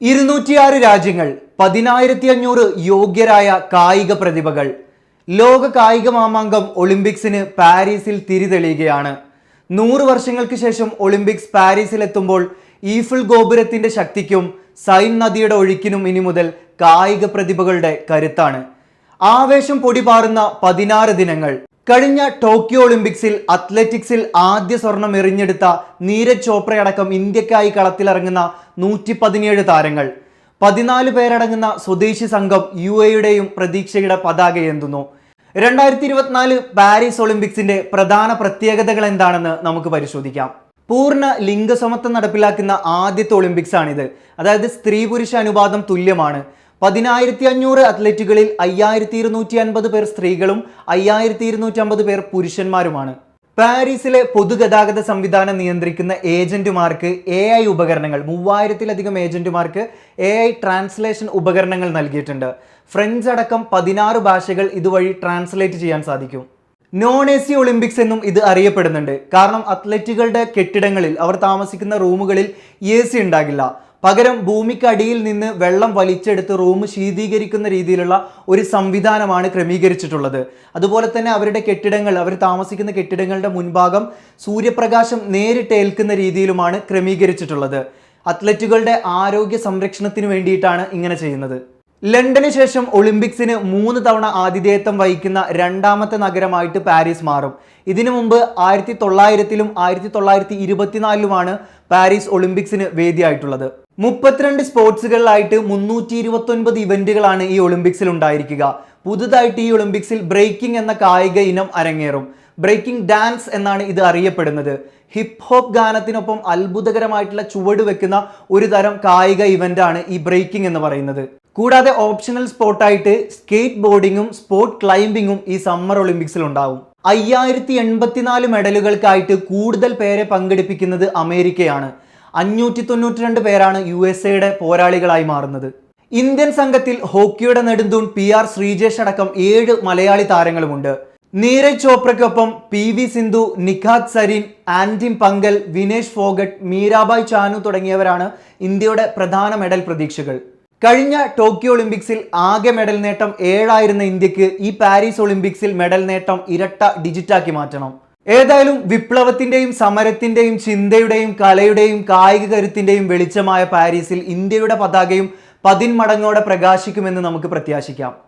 ഇരുന്നൂറ്റിയാറ് രാജ്യങ്ങൾ പതിനായിരത്തി അഞ്ഞൂറ് യോഗ്യരായ കായിക പ്രതിഭകൾ. ലോക കായിക മാമാങ്കം ഒളിമ്പിക്സിന് പാരീസിൽ തിരിതെളിയുകയാണ്. നൂറ് വർഷങ്ങൾക്ക് ശേഷം ഒളിമ്പിക്സ് പാരീസിൽ എത്തുമ്പോൾ ഈഫിൾ ഗോപുരത്തിന്റെ ശക്തിക്കും സൈൻ നദിയുടെ ഒഴുക്കിനും ഇനി മുതൽ കായിക പ്രതിഭകളുടെ കരുത്താണ്. ആവേശം പൊടിപാറുന്ന പതിനാറ് ദിനങ്ങൾ. കഴിഞ്ഞ ടോക്കിയോ ഒളിമ്പിക്സിൽ അത്ലറ്റിക്സിൽ ആദ്യ സ്വർണം എറിഞ്ഞെടുത്ത നീരജ് ചോപ്രയടക്കം ഇന്ത്യക്കായി കളത്തിലിറങ്ങുന്ന നൂറ്റി പതിനേഴ് താരങ്ങൾ. പതിനാല് പേരടങ്ങുന്ന സ്വദേശി സംഘം യു എയുടെയും പ്രതീക്ഷയുടെ പതാകയേന്തുന്നു രണ്ടായിരത്തി ഇരുപത്തിനാല് പാരീസ് ഒളിമ്പിക്സിന്റെ പ്രധാന പ്രത്യേകതകൾ എന്താണെന്ന് നമുക്ക് പരിശോധിക്കാം. പൂർണ ലിംഗസമത്വം നടപ്പിലാക്കുന്ന ആദ്യത്തെ ഒളിമ്പിക്സ് ആണിത് അതായത് സ്ത്രീ പുരുഷ അനുപാതം തുല്യമാണ്. പതിനായിരത്തി അഞ്ഞൂറ് അത്ലറ്റുകളിൽ അയ്യായിരത്തി ഇരുന്നൂറ്റി അൻപത് പേർ സ്ത്രീകളും അയ്യായിരത്തി ഇരുന്നൂറ്റി അമ്പത് പേർ പുരുഷന്മാരുമാണ്. പാരീസിലെ പൊതുഗതാഗത സംവിധാനം നിയന്ത്രിക്കുന്ന ഏജന്റുമാർക്ക് എ ഐ ഉപകരണങ്ങൾ മൂവായിരത്തിലധികം ഏജന്റുമാർക്ക് എ ഐ ട്രാൻസ്ലേഷൻ ഉപകരണങ്ങൾ നൽകിയിട്ടുണ്ട്. ഫ്രഞ്ച് അടക്കം പതിനാറ് ഭാഷകൾ ഇതുവഴി ട്രാൻസ്ലേറ്റ് ചെയ്യാൻ സാധിക്കും. നോൺ എ സി ഒളിമ്പിക്സ് എന്നും ഇത് അറിയപ്പെടുന്നുണ്ട്. കാരണം അത്ലറ്റുകളുടെ കെട്ടിടങ്ങളിൽ അവർ താമസിക്കുന്ന റൂമുകളിൽ എ സി ഉണ്ടാകില്ല. പകരം ഭൂമിക്കടിയിൽ നിന്ന് വെള്ളം വലിച്ചെടുത്ത് റൂം ശീതീകരിക്കുന്ന രീതിയിലുള്ള ഒരു സംവിധാനമാണ് ക്രമീകരിച്ചിട്ടുള്ളത്. അതുപോലെ തന്നെ അവരുടെ കെട്ടിടങ്ങൾ അവർ താമസിക്കുന്ന കെട്ടിടങ്ങളുടെ മുൻഭാഗം സൂര്യപ്രകാശം നേരിട്ട് ഏൽക്കുന്ന രീതിയിലുമാണ് ക്രമീകരിച്ചിട്ടുള്ളത്. അത്ലറ്റുകളുടെ ആരോഗ്യ സംരക്ഷണത്തിന് വേണ്ടിയിട്ടാണ് ഇങ്ങനെ ചെയ്യുന്നത്. ലണ്ടന് ശേഷം ഒളിമ്പിക്സിന് മൂന്ന് തവണ ആതിഥേയത്വം വഹിക്കുന്ന രണ്ടാമത്തെ നഗരമായിട്ട് പാരീസ് മാറും. ഇതിനു മുമ്പ് ആയിരത്തി തൊള്ളായിരത്തിലും ആയിരത്തി തൊള്ളായിരത്തി ഇരുപത്തിനാലിലുമാണ് പാരീസ് ഒളിമ്പിക്സിന് വേദിയായിട്ടുള്ളത്. മുപ്പത്തിരണ്ട് സ്പോർട്സുകളിലായിട്ട് മുന്നൂറ്റി ഇരുപത്തി ഒൻപത് ഇവന്റുകളാണ് ഈ ഒളിമ്പിക്സിൽ ഉണ്ടായിരിക്കുക. പുതുതായിട്ട് ഈ ഒളിമ്പിക്സിൽ ബ്രേക്കിംഗ് എന്ന കായിക ഇനം അരങ്ങേറും. ബ്രേക്കിംഗ് ഡാൻസ് എന്നാണ് ഇത് അറിയപ്പെടുന്നത്. ഹിപ് ഹോപ്പ് ഗാനത്തിനൊപ്പം അത്ഭുതകരമായിട്ടുള്ള ചുവട് വെക്കുന്ന ഒരു തരം കായിക ഇവന്റാണ് ഈ ബ്രേക്കിംഗ് എന്ന് പറയുന്നത്. കൂടാതെ ഓപ്ഷണൽ സ്പോർട്ടായിട്ട് സ്കേറ്റ് ബോർഡിങ്ങും സ്പോർട്ട് ക്ലൈംബിങ്ങും ഈ സമ്മർ ഒളിമ്പിക്സിൽ ഉണ്ടാവും. അയ്യായിരത്തി എൺപത്തിനാല് മെഡലുകൾക്കായിട്ട് കൂടുതൽ പേരെ പങ്കെടുപ്പിക്കുന്നത് അമേരിക്കയാണ്. അഞ്ഞൂറ്റി തൊണ്ണൂറ്റി രണ്ട് പേരാണ് യു എസ് എയുടെ പോരാളികളായി മാറുന്നത്. ഇന്ത്യൻ സംഘത്തിൽ ഹോക്കിയുടെ നെടുന്തൂൺ പി ആർ ശ്രീജേഷ് അടക്കം ഏഴ് മലയാളി താരങ്ങളുമുണ്ട്. നീരജ് ചോപ്രയ്ക്കൊപ്പം പി വി സിന്ധു നിഖാത് സരീൻ ആന്റിം പങ്കൽ വിനേഷ് ഫോഗട്ട് മീരാബായ് ചാനു തുടങ്ങിയവരാണ് ഇന്ത്യയുടെ പ്രധാന മെഡൽ പ്രതീക്ഷകൾ. കഴിഞ്ഞ ടോക്കിയോ ഒളിമ്പിക്സിൽ ആകെ മെഡൽ നേട്ടം ഏഴായിരുന്ന ഇന്ത്യയ്ക്ക് ഈ പാരീസ് ഒളിമ്പിക്സിൽ മെഡൽ നേട്ടം ഇരട്ട ഡിജിറ്റാക്കി മാറ്റണം. ഏതായാലും വിപ്ലവത്തിന്റെയും സമരത്തിന്റെയും ചിന്തയുടെയും കലയുടെയും കായിക കരുത്തിന്റെയും വെളിച്ചമായ പാരീസിൽ ഇന്ത്യയുടെ പതാകയും പതിന്മടങ്ങോടെ പ്രകാശിക്കുമെന്ന് നമുക്ക് പ്രത്യാശിക്കാം.